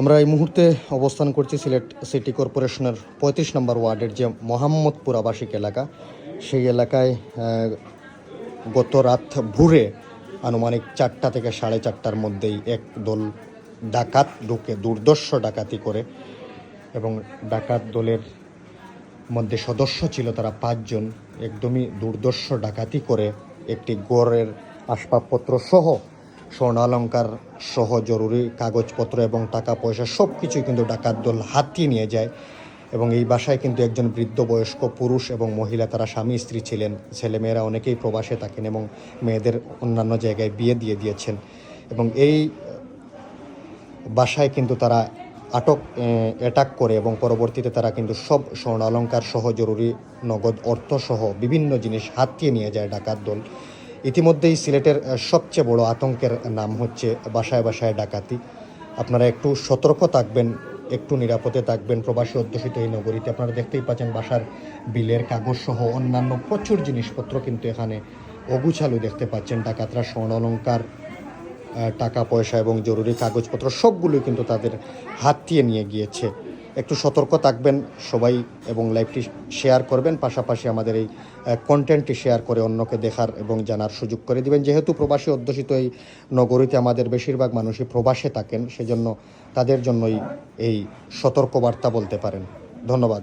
আমরা এই মুহূর্তে অবস্থান করছি সিলেট সিটি কর্পোরেশনের পঁয়ত্রিশ নম্বর ওয়ার্ডের যে মোহাম্মদপুর আবাসিক এলাকা, সেই এলাকায় গত রাত ভোরে আনুমানিক চারটা থেকে সাড়ে চারটার মধ্যেই এক দল ডাকাত ঢুকে, দুর্দর্শ ডাকাতি করে এবং ডাকাত দলের মধ্যে সদস্য ছিল তারা পাঁচজন। একদমই দুর্দর্শ ডাকাতি করে একটি গড়ের আসবাবপত্র সহ স্বর্ণালঙ্কার সহ জরুরি কাগজপত্র এবং টাকা পয়সা সব কিছুই কিন্তু ডাকাত দল হাতিয়ে নিয়ে যায় এবং এই বাসায় কিন্তু একজন বৃদ্ধ বয়স্ক পুরুষ এবং মহিলা, তারা স্বামী, স্ত্রী ছিলেন। ছেলেমেয়েরা অনেকেই প্রবাসে থাকেন এবং মেয়েদের অন্যান্য জায়গায় বিয়ে দিয়ে দিয়েছেন এবং এই বাসায় কিন্তু তারা আটক অ্যাটাক করে এবং পরবর্তীতে তারা কিন্তু সব স্বর্ণালঙ্কার সহ জরুরি নগদ অর্থ সহ বিভিন্ন জিনিস হাতিয়ে নিয়ে যায় ডাকাত দল ইতিমধ্যেই সিলেটের সবচেয়ে বড় আতঙ্কের নাম হচ্ছে বাসায় বাসায় ডাকাতি। আপনারা একটু সতর্ক থাকবেন, একটু নিরাপদে থাকবেন। প্রবাসী অধ্যুষিত এই নগরীতে আপনারা দেখতেই পাচ্ছেন বাসার বিলের কাগজ সহ অন্যান্য প্রচুর জিনিসপত্র কিন্তু এখানে অগুছালু দেখতে পাচ্ছেন। ডাকাতরা স্বর্ণ অলঙ্কার টাকা, পয়সা এবং জরুরি কাগজপত্র সবগুলোই কিন্তু তাদের হাতিয়ে নিয়ে গিয়েছে। একটু সতর্ক থাকবেন সবাই এবং লাইভটি শেয়ার করবেন, পাশাপাশি আমাদের এই কন্টেন্টটি শেয়ার করে অন্যকে দেখার এবং জানার সুযোগ করে দিবেন। যেহেতু প্রবাসী অধ্যুষিত এই নগরীতে আমাদের বেশিরভাগ মানুষই প্রবাসে থাকেন, সেজন্য তাদের জন্যই এই সতর্কবার্তা বলতে পারেন। ধন্যবাদ।